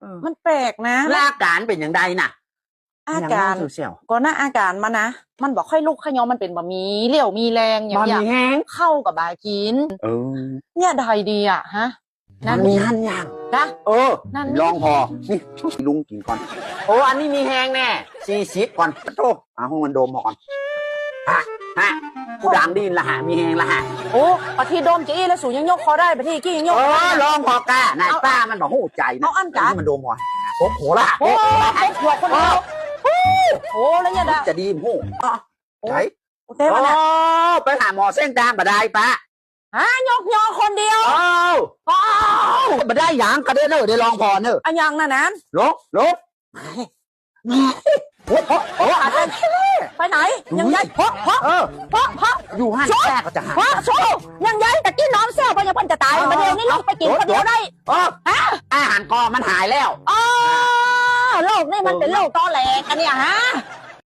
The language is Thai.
เออมันแปลกนะแลวอาการเป็นอย่างใดน่ะ อาการเสี่ยวก่อนหน้าอาการมันนะ มันบอกค่อยลุกขยอมันเป็นบะมีเลี้ยวมีแรงอๆย่างมันเงี้ยมีแห้งเข้ากับบากินเออเนี่ยได้ดีอะฮะนั่มันนมีหันอย่างนะเออนั่นลองพอนี่ลุงกินก่อนโอ้อันนี้มีแห้งแน่สี่สิบก่อนโตเอาห้องมันโดมพอก่อนฮะฮะ ผู้ดังดินละฮะมีแห้งละฮะโอ้ปะทีโดมจีแล้วสูงยังยกคอได้ปะทีกี้ยังยกเอคออได้ลองพอกล้านายป้ามันบอกหูใจนะเอาอันจ๋ามันโดมพอโอ้โหละโอ้เด็กหัวคนเดียวโอ้แล้วเนี่ยดาจะดีมหูอ๋อใจโอ้เต้โอ้มันอะไปหาหมอเส้นกลางบาได้ปะฮะยกยอคนเดียวโอ้โอ้บาได้หยังกระเด้อเนอะได้ลองพอเนอะอะยังน่ะนั้นลบลบโอ้โหโอ้โห ไปไหน ยังไงเพราะเพราะเออเพราะเพราะอยู่หันแรกก็จะหาเพราะโชยังไงแต่กี้น้องเสี่ยวไปยังเพิ่นจะตายมาเดี๋ยวนี้ลูกไปกินคนเดียวได้เอออาหารกอมันหายแล้วอ๋อโลกนี่มันเป็นโลกตอแหลกันเนี่ยฮะ